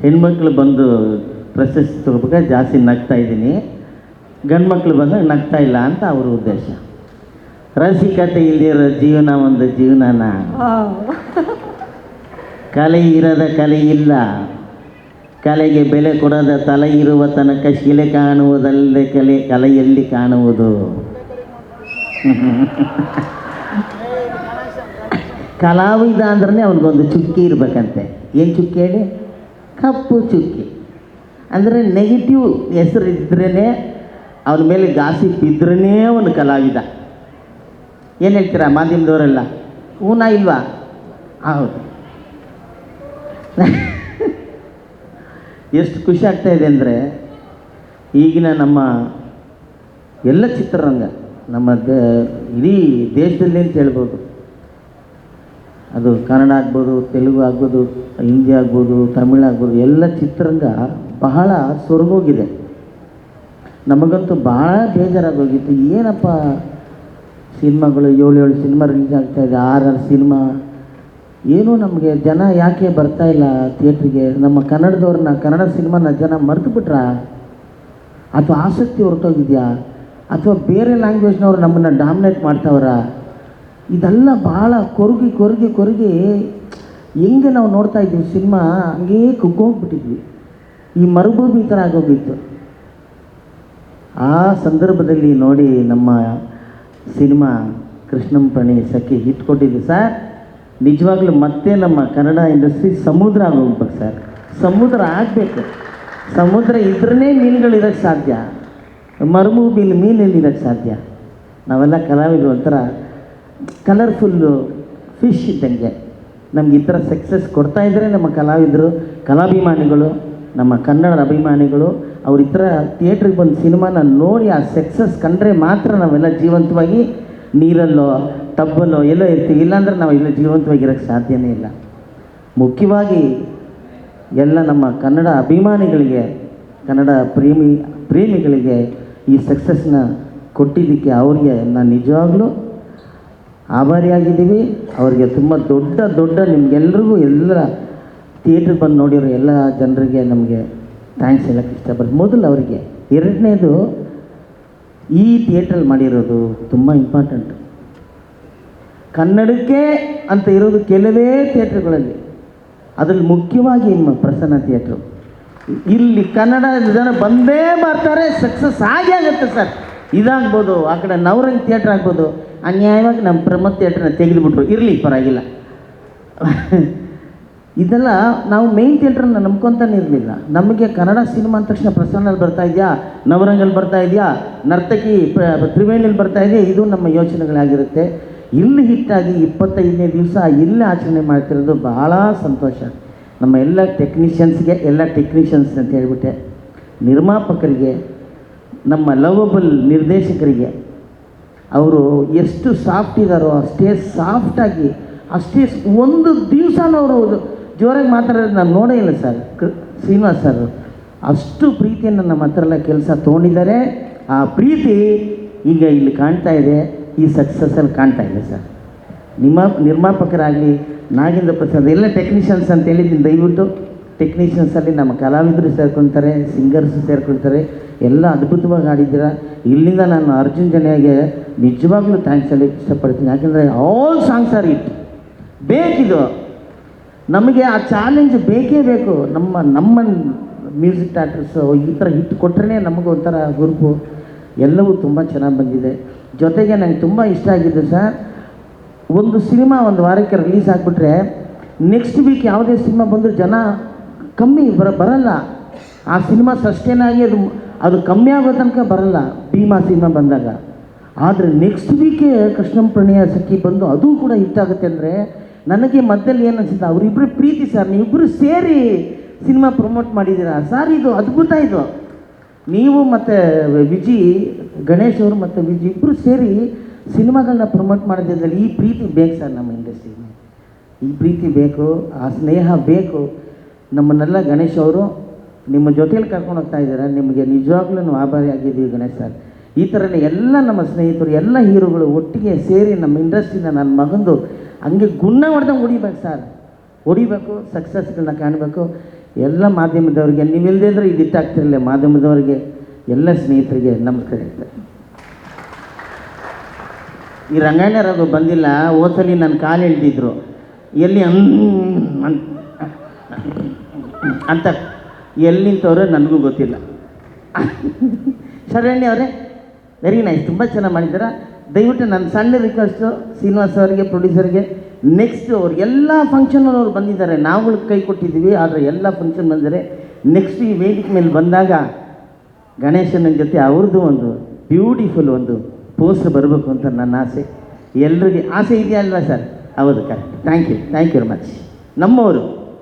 ಹೆಣ್ಮಕ್ಳು ಬಂದು ಪ್ರಶಸ್ತಿ ತಗೋಬೇಕಾದ್ರೆ ಜಾಸ್ತಿ ನಗ್ತಾ ಇದ್ದೀನಿ. ಗಂಡು ಮಕ್ಳು ಬಂದಾಗ ನಗ್ತಾ ಇಲ್ಲ ಅಂತ ಅವ್ರ ಉದ್ದೇಶ. ರಸಿಕತೆ ಇಲ್ದಿರೋ ಜೀವನ ಒಂದು ಜೀವನನ? ಕಲೆ ಇರದ ಕಲೆ ಇಲ್ಲ. ಕಲೆಗೆ ಬೆಲೆ ಕೊಡದ ತಲೆ ಇರುವ ತನಕ ಶಿಲೆ ಕಾಣುವುದಲ್ಲದೆ ಕಲೆ ಕಲೆಯಲ್ಲಿ ಕಾಣುವುದು. ಕಲಾವಿದ ಅಂದ್ರೆ ಅವ್ನಿಗೊಂದು ಚುಕ್ಕಿ ಇರಬೇಕಂತೆ. ಏನು ಚುಕ್ಕಿ ಹೇಳಿ? ಕಪ್ಪು ಚುಕ್ಕಿ. ಅಂದರೆ ನೆಗೆಟಿವ್ ಹೆಸರು ಇದ್ರೇ ಅವನ ಮೇಲೆ ಗಾಸಿಪ್ ಇದ್ರೇ ಅವನು ಕಲಾವಿದ. ಏನು ಹೇಳ್ತೀರಾ ಮಾಧ್ಯಮದವರೆಲ್ಲ? ಹೂನ ಇಲ್ವಾ? ಹೌದು. ಎಷ್ಟು ಖುಷಿ ಆಗ್ತಾ ಇದೆ ಅಂದರೆ ಈಗಿನ ನಮ್ಮ ಎಲ್ಲ ಚಿತ್ರರಂಗ, ನಮ್ಮ ದ ಇಡೀ ದೇಶದಲ್ಲಿ ಅಂತ ಹೇಳ್ಬೋದು. ಅದು ಕನ್ನಡ ಆಗ್ಬೋದು, ತೆಲುಗು ಆಗ್ಬೋದು, ಹಿಂದಿ ಆಗ್ಬೋದು, ತಮಿಳು ಆಗ್ಬೋದು, ಎಲ್ಲ ಚಿತ್ರರಂಗ ಬಹಳ ಸೊರಗೋಗಿದೆ ನಮಗಂತೂ ಭಾಳ ಬೇಜಾರಾಗೋಗಿತ್ತು. ಏನಪ್ಪ ಸಿನಿಮಾಗಳು ಏಳು ಏಳು ಸಿನಿಮಾ ರಿಲೀಸ್ ಆಗ್ತಾ ಇದೆ, ಆರು ಆರು ಸಿನಿಮಾ. ಏನೂ ನಮಗೆ ಜನ ಯಾಕೆ ಬರ್ತಾ ಇಲ್ಲ ಥಿಯೇಟ್ರಿಗೆ? ನಮ್ಮ ಕನ್ನಡದವ್ರನ್ನ, ಕನ್ನಡ ಸಿನಿಮಾನ ಜನ ಮರೆತು ಬಿಟ್ರಾ? ಅಥವಾ ಆಸಕ್ತಿ ಹೊರಟೋಗಿದೆಯಾ ಅಥವಾ ಬೇರೆ ಲ್ಯಾಂಗ್ವೇಜ್ನವ್ರು ನಮ್ಮನ್ನು ಡಾಮಿನೇಟ್ ಮಾಡ್ತಾವ್ರ? ಇದೆಲ್ಲ ಭಾಳ ಕೊರಗಿ ಕೊರಗಿ ಕೊರಗಿ ಹೆಂಗೆ ನಾವು ನೋಡ್ತಾ ಇದ್ದೀವಿ ಸಿನಿಮಾ, ಹಂಗೇ ಕುಗ್ಗೋಗ್ಬಿಟ್ಟಿದ್ವಿ. ಈ ಮರುಭೂಮಿ ಥರ ಆಗೋಗಿತ್ತು ಆ ಸಂದರ್ಭದಲ್ಲಿ ನೋಡಿ ನಮ್ಮ ಸಿನಿಮಾ ಕೃಷ್ಣಂ ಪ್ರಣಿ ಸಖಿ ಹಿಟ್ ಕೊಟ್ಟಿದ್ದು. ಸರ್ ನಿಜವಾಗ್ಲೂ ಮತ್ತೆ ನಮ್ಮ ಕನ್ನಡ ಇಂಡಸ್ಟ್ರಿ ಸಮುದ್ರ ಆಗೋಗ್ಬೇಕು ಸರ್ ಸಮುದ್ರ ಆಗಬೇಕು. ಸಮುದ್ರ ಇದ್ರೇ ಮೀನುಗಳಿರೋಕ್ಕೆ ಸಾಧ್ಯ. ಮರುಭೂಮಿಲಿ ಮೀನಲ್ಲಿ ಇರೋಕ್ಕೆ ಸಾಧ್ಯ. ನಾವೆಲ್ಲ ಕಲಾವಿದರು ಒಂಥರ ಕಲರ್ಫುಲ್ಲು ಫಿಶ್ ಇದ್ದಂಗೆ. ನಮ್ಗೆ ಈ ಥರ ಸಕ್ಸಸ್ ಕೊಡ್ತಾ ಇದ್ದರೆ ನಮ್ಮ ಕಲಾವಿದರು, ಕಲಾಭಿಮಾನಿಗಳು, ನಮ್ಮ ಕನ್ನಡದ ಅಭಿಮಾನಿಗಳು, ಅವ್ರ ಈ ಥರ ಥಿಯೇಟ್ರಿಗೆ ಬಂದು ಸಿನಿಮಾನ ನೋಡಿ ಆ ಸಕ್ಸಸ್ ಕಂಡ್ರೆ ಮಾತ್ರ ನಾವೆಲ್ಲ ಜೀವಂತವಾಗಿ ನೀರಲ್ಲೋ ಟಬ್ಬಲ್ಲೋ ಎಲ್ಲೋ ಇರ್ತೀವಿ. ಇಲ್ಲಾಂದ್ರೆ ನಾವು ಇಲ್ಲ ಜೀವಂತವಾಗಿರೋಕ್ಕೆ ಸಾಧ್ಯನೇ ಇಲ್ಲ. ಮುಖ್ಯವಾಗಿ ಎಲ್ಲ ನಮ್ಮ ಕನ್ನಡ ಅಭಿಮಾನಿಗಳಿಗೆ, ಕನ್ನಡ ಪ್ರೇಮಿ, ಪ್ರೇಮಿಗಳಿಗೆ ಈ ಸಕ್ಸಸ್ನ ಕೊಟ್ಟಿದ್ದಕ್ಕೆ ಅವ್ರಿಗೆ ನಾನು ನಿಜವಾಗ್ಲೂ ಆಭಾರಿಯಾಗಿದ್ದೀವಿ. ಅವರಿಗೆ ತುಂಬ ದೊಡ್ಡ ದೊಡ್ಡ ನಿಮಗೆಲ್ರಿಗೂ ಎಲ್ಲ ಥಿಯೇಟ್ರ್ ಬಂದು ನೋಡಿರೋ ಎಲ್ಲ ಜನರಿಗೆ ನಮಗೆ ಥ್ಯಾಂಕ್ಸ್ ಹೇಳೋಕ್ಕೆ ಇಷ್ಟಪಡ್ತೀನಿ. ಮೊದಲು ಅವರಿಗೆ ಎರಡನೇದು ಈ ಥಿಯೇಟ್ರಲ್ಲಿ ಮಾಡಿರೋದು ತುಂಬ ಇಂಪಾರ್ಟೆಂಟ್ ಕನ್ನಡಕ್ಕೆ ಅಂತ ಇರೋದು ಕೆಲವೇ ಥಿಯೇಟ್ರ್ಗಳಲ್ಲಿ. ಅದರಲ್ಲಿ ಮುಖ್ಯವಾಗಿ ನಿಮ್ಮ ಪ್ರಸನ್ನ ಥಿಯೇಟ್ರು. ಇಲ್ಲಿ ಕನ್ನಡ ಜನ ಬಂದೇ ಬರ್ತಾರೆ ಸಕ್ಸಸ್ ಆಗೇ ಆಗುತ್ತೆ ಸರ್. ಇದಾಗ್ಬೋದು, ಆ ಕಡೆ ನವರಂಗ್ ಥಿಯೇಟ್ರ್ ಆಗ್ಬೋದು. ಅನ್ಯಾಯವಾಗಿ ನಮ್ಮ ಪ್ರಮೋದ್ ಥಿಯೇಟ್ರನ್ನ ತೆಗೆದುಬಿಟ್ರು. ಇರಲಿ, ಪರವಾಗಿಲ್ಲ. ಇದೆಲ್ಲ ನಾವು ಮೇನ್ ಥಿಯೇಟ್ರನ್ನ ನಂಬ್ಕೊತಾನೆ ಇರಲಿಲ್ಲ. ನಮಗೆ ಕನ್ನಡ ಸಿನಿಮಾ ಅಂದ ತಕ್ಷಣ ಪ್ರಸನ್ನಲ್ಲಿ ಬರ್ತಾ ಇದೆಯಾ? ನವರಂಗಲ್ಲಿ ಬರ್ತಾ ಇದೆಯಾ? ನರ್ತಕಿ ತ್ರಿವೇಣಿಯಲ್ಲಿ ಬರ್ತಾ ಇದೆಯಾ? ಇದು ನಮ್ಮ ಯೋಚನೆಗಳಾಗಿರುತ್ತೆ. ಇಲ್ಲಿ ಹಿಟ್ಟಾಗಿ ಇಪ್ಪತ್ತೈದನೇ ದಿವಸ ಇಲ್ಲಿ ಆಚರಣೆ ಮಾಡ್ತಿರೋದು ಬಹಳ ಸಂತೋಷ. ನಮ್ಮ ಎಲ್ಲ ಟೆಕ್ನಿಷಿಯನ್ಸ್ಗೆ, ಎಲ್ಲ ಟೆಕ್ನಿಷಿಯನ್ಸ್ ಅಂತ ಹೇಳ್ಬಿಟ್ಟೆ. ನಿರ್ಮಾಪಕರಿಗೆ, ನಮ್ಮ ಲವಬಲ್ ನಿರ್ದೇಶಕರಿಗೆ ಅವರು ಎಷ್ಟು ಸಾಫ್ಟ್ ಇದ್ದಾರೋ ಅಷ್ಟೇ ಸಾಫ್ಟಾಗಿ ಅಷ್ಟೇ ಒಂದು ದಿವಸನೂ ಅವರು ಜೋರಾಗಿ ಮಾತಾಡೋದು ನಾನು ನೋಡೇ ಇಲ್ಲ ಸರ್ ಶ್ರೀನಿವಾಸ್ ಸರ್ ಅಷ್ಟು ಪ್ರೀತಿಯನ್ನು ನಮ್ಮ ಹತ್ರ ಎಲ್ಲ ಕೆಲಸ ತೊಗೊಂಡಿದ್ದಾರೆ. ಆ ಪ್ರೀತಿ ಈಗ ಇಲ್ಲಿ ಕಾಣ್ತಾ ಇದೆ, ಈ ಸಕ್ಸಸ್ಸಲ್ಲಿ ಕಾಣ್ತಾ ಇದೆ ಸರ್ ನಿಮ್ಮ ನಿರ್ಮಾಪಕರಾಗಲಿ, ನಾಗೇಂದ್ರ ಪ್ರಸಾದ್, ಎಲ್ಲ ಟೆಕ್ನಿಷಿಯನ್ಸ್ ಅಂತ ಹೇಳಿದ್ದೀನಿ, ದಯವಿಟ್ಟು ಟೆಕ್ನಿಷಿಯನ್ಸಲ್ಲಿ ನಮ್ಮ ಕಲಾವಿದರು ಸೇರ್ಕೊಳ್ತಾರೆ ಸಿಂಗರ್ಸ್ ಸೇರ್ಕೊಳ್ತಾರೆ ಎಲ್ಲ ಅದ್ಭುತವಾಗಿ ಆಡಿದ್ದೀರ ಇಲ್ಲಿಂದ ನಾನು ಅರ್ಜುನ್ ಜನೆಗೆ ನಿಜವಾಗ್ಲೂ ಥ್ಯಾಂಕ್ಸ್ ಹೇಳಕ್ಕೆ ಇಷ್ಟಪಡ್ತೀನಿ. ಯಾಕೆಂದರೆ ಆಲ್ ಸಾಂಗ್ಸ್ ಆರ್ ಇಟ್ ಬೇಕಿದು. ನಮಗೆ ಆ ಚಾಲೆಂಜ್ ಬೇಕೇ ಬೇಕು. ನಮ್ಮ ನಮ್ಮ ಮ್ಯೂಸಿಕ್ ಡಾಕ್ಟರ್ಸು ಈ ಥರ ಹಿಟ್ ಕೊಟ್ಟರೆ ನಮಗೆ ಒಂಥರ ಗುರುಪು ಎಲ್ಲವೂ ತುಂಬ ಚೆನ್ನಾಗಿ ಬಂದಿದೆ. ಜೊತೆಗೆ ನನಗೆ ತುಂಬ ಇಷ್ಟ ಆಗಿದೆ ಸರ್. ಒಂದು ಸಿನಿಮಾ ಒಂದು ವಾರಕ್ಕೆ ರಿಲೀಸ್ ಆಗಿಬಿಟ್ರೆ ನೆಕ್ಸ್ಟ್ ವೀಕ್ ಯಾವುದೇ ಸಿನಿಮಾ ಬಂದರೂ ಜನ ಕಮ್ಮಿ ಬರ, ಬರಲ್ಲ. ಆ ಸಿನಿಮಾ ಸಸ್ಟೇನ್ ಅದು ಅದು ಕಮ್ಮಿ ಆಗೋ ತನಕ ಬರಲ್ಲ. ಭೀಮಾ ಸಿನಿಮಾ ಬಂದಾಗ. ಆದರೆ ನೆಕ್ಸ್ಟ್ ವೀಕೆ ಕೃಷ್ಣಂ ಪ್ರಣಯ ಸಖಿ ಬಂದು ಅದು ಕೂಡ ಹಿಟ್ ಆಗುತ್ತೆ ಅಂದರೆ ನನಗೆ ಮಧ್ಯದಲ್ಲಿ ಏನು ಅನಿಸುತ್ತೆ? ಅವರಿಬ್ಬರು ಪ್ರೀತಿ ಸರ್ ನೀವಿಬ್ಬರು ಸೇರಿ ಸಿನಿಮಾ ಪ್ರಮೋಟ್ ಮಾಡಿದ್ದೀರಾ? ಸರ್ ಇದು ಅದ್ಭುತ ಇದು. ನೀವು ಮತ್ತು ವಿಜಿ, ಗಣೇಶ್ ಅವರು ಮತ್ತು ವಿಜಿ ಇಬ್ಬರು ಸೇರಿ ಸಿನಿಮಾಗಳನ್ನ ಪ್ರಮೋಟ್ ಮಾಡೋದ್ರಲ್ಲಿ ಈ ಪ್ರೀತಿ ಬೇಕು ಸರ್ ನಮ್ಮ ಇಂಡಸ್ಟ್ರಿಗೆ ಈ ಪ್ರೀತಿ ಬೇಕು, ಆ ಸ್ನೇಹ ಬೇಕು. ನಮ್ಮನ್ನೆಲ್ಲ ಗಣೇಶ್ ಅವರು ನಿಮ್ಮ ಜೊತೆಯಲ್ಲಿ ಕರ್ಕೊಂಡು ಹೋಗ್ತಾ ಇದ್ದಾರೆ? ನಿಮಗೆ ನಿಜವಾಗ್ಲೂ ಆಭಾರಿ ಆಗಿದ್ದೀವಿ ಗಣೇಶ್ ಸರ್. ಈ ಥರನೇ ಎಲ್ಲ ನಮ್ಮ ಸ್ನೇಹಿತರು, ಎಲ್ಲ ಹೀರೋಗಳು ಒಟ್ಟಿಗೆ ಸೇರಿ ನಮ್ಮ ಇಂಡಸ್ಟ್ರಿನ ನನ್ನ ಮಗಂದು ಹಂಗೆ ಗುಣ ಹೊಡೆದಂಗೆ ಹೊಡಿಬೇಕು ಸರ್. ಹೊಡಿಬೇಕು ಸಕ್ಸಸ್ಗಳನ್ನ ಕಾಣಬೇಕು. ಎಲ್ಲ ಮಾಧ್ಯಮದವರಿಗೆ ನೀವಿಲ್ಲದೆ ಅಂದರೆ ಇದು ಇಟ್ಟಾಗ್ತಿರಲಿಲ್ಲ ಮಾಧ್ಯಮದವರಿಗೆ, ಎಲ್ಲ ಸ್ನೇಹಿತರಿಗೆ ನಮಸ್ಕಾರ ಹೇಳ್ತಾರೆ ಈ ರಂಗಾಯಣ ರಘು ಬಂದಿಲ್ಲ ಹೋದ್ಸಲಿ ನನ್ನ ಕಾಲು ಎಳ್ದಿದ್ರು. ಎಲ್ಲಿ ಅಂತ ಎಲ್ಲಿ ನಿಂತವ್ರೆ ನನಗೂ ಗೊತ್ತಿಲ್ಲ. ಶರಣ್ಯ ಅವರೇ ವೆರಿ ನೈಸ್ ತುಂಬ ಚೆನ್ನಾಗಿ ಮಾಡಿದ್ದೀರಾ? ದಯವಿಟ್ಟು ನನ್ನ ಸಣ್ಣ ರಿಕ್ವೆಸ್ಟು ಶ್ರೀನಿವಾಸ್ ಅವರಿಗೆ ಪ್ರೊಡ್ಯೂಸರ್ಗೆ ನೆಕ್ಸ್ಟ್ ಅವ್ರು, ಎಲ್ಲ ಫಂಕ್ಷನ್ ಅವ್ರು ಬಂದಿದ್ದಾರೆ. ನಾವುಗಳು ಕೈ ಕೊಟ್ಟಿದ್ದೀವಿ, ಆದರೆ ಎಲ್ಲ ಫಂಕ್ಷನ್ ಬಂದರೆ ನೆಕ್ಸ್ಟ್ ಈ ವೇದಿಕೆ ಮೇಲೆ ಬಂದಾಗ ಗಣೇಶನ ಜೊತೆ ಅವ್ರದ್ದು ಒಂದು ಬ್ಯೂಟಿಫುಲ್ ಒಂದು ಪೋಸ್ಟ್ ಬರಬೇಕು ಅಂತ ನನ್ನ ಆಸೆ. ಎಲ್ರಿಗೆ, ಆಸೆ ಇದೆಯಾ ಅಲ್ವಾ ಸರ್? ಹೌದು correct thank you thank you very much ನಮ್ಮವರು.